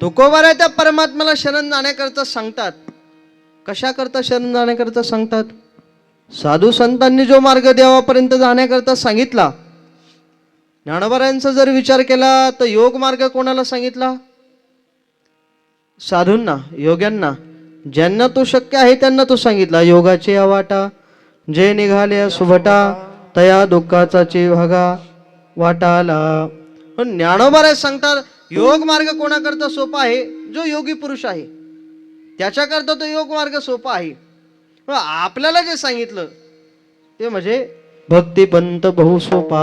तुकोबारा त्या परमात्म्याला शरण जाण्याकरता सांगतात. कशाकरता शरण जाण्याकरता सांगतात? साधू संतांनी जो मार्ग देवापर्यंत जाण्याकरता सांगितला ज्ञानोबारायांचा जर विचार केला तर योग मार्ग कोणाला सांगितला? साधूंना योग्यांना. ज्यांना तो शक्य आहे त्यांना तो सांगितला. योगाचे अवाटा जे निघाले सुभटा तया दुःखाचा भागा वाटाला. पण ज्ञानोबाराय सांगतात योग मार्ग कोणाकरता सोपा आहे? जो योगी पुरुष आहे. त्याच्याकरता तो योग मार्ग सोपा आहे. आपल्याला जे सांगितलं ते म्हणजे भक्तिपंत बहु सोपा.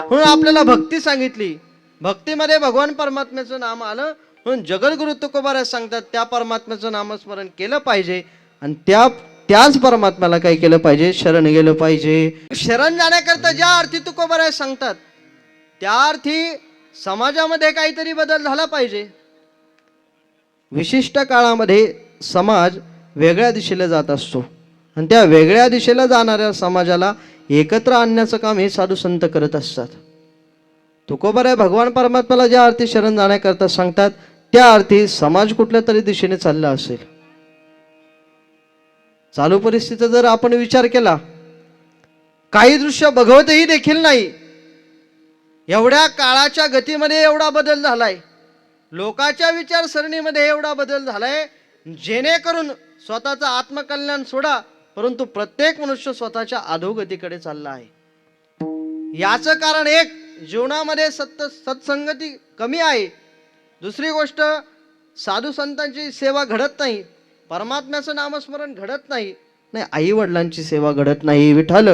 म्हणून आपल्याला भक्ती सांगितली. भक्तीमध्ये भगवान परमात्म्याचं नाम आलं. म्हणून जगद्गुरु तुकोबारा सांगतात त्या परमात्म्याचं नामस्मरण केलं पाहिजे. आणि त्या त्याच परमात्म्याला काय केलं पाहिजे? शरण गेलं पाहिजे. शरण जाण्याकरता ज्या अर्थी तुकोबारा सांगतात त्या अर्थी समाजामध्ये काहीतरी बदल झाला पाहिजे. विशिष्ट काळामध्ये समाज वेगळ्या दिशेला जात असतो. आणि त्या वेगळ्या दिशेला जाणाऱ्या समाजाला एकत्र आणण्याचं काम हे साधू संत करत असतात. तुकोबाराय भगवान परमात्माला ज्या अर्थी शरण जाण्याकरता सांगतात त्या अर्थी समाज कुठल्या तरी दिशेने चालला असेल. चालू परिस्थितीचा जर आपण विचार केला काही दृश्य बघवतही देखील नाही. एवढ्या काळाच्या गतीमध्ये एवढा बदल झालाय. लोकाच्या विचारसरणीमध्ये एवढा बदल झालाय जेणेकरून स्वतःचं आत्मकल्याण सोडा परंतु प्रत्येक मनुष्य स्वतःच्या अधोगतीकडे चालला आहे. याचं कारण एक जीवनामध्ये सत्य सत्संगती कमी आहे. दुसरी गोष्ट साधू संतांची सेवा घडत नाही. परमात्म्याचं नामस्मरण घडत नाही. नाही आई वडिलांची सेवा घडत नाही. विठाल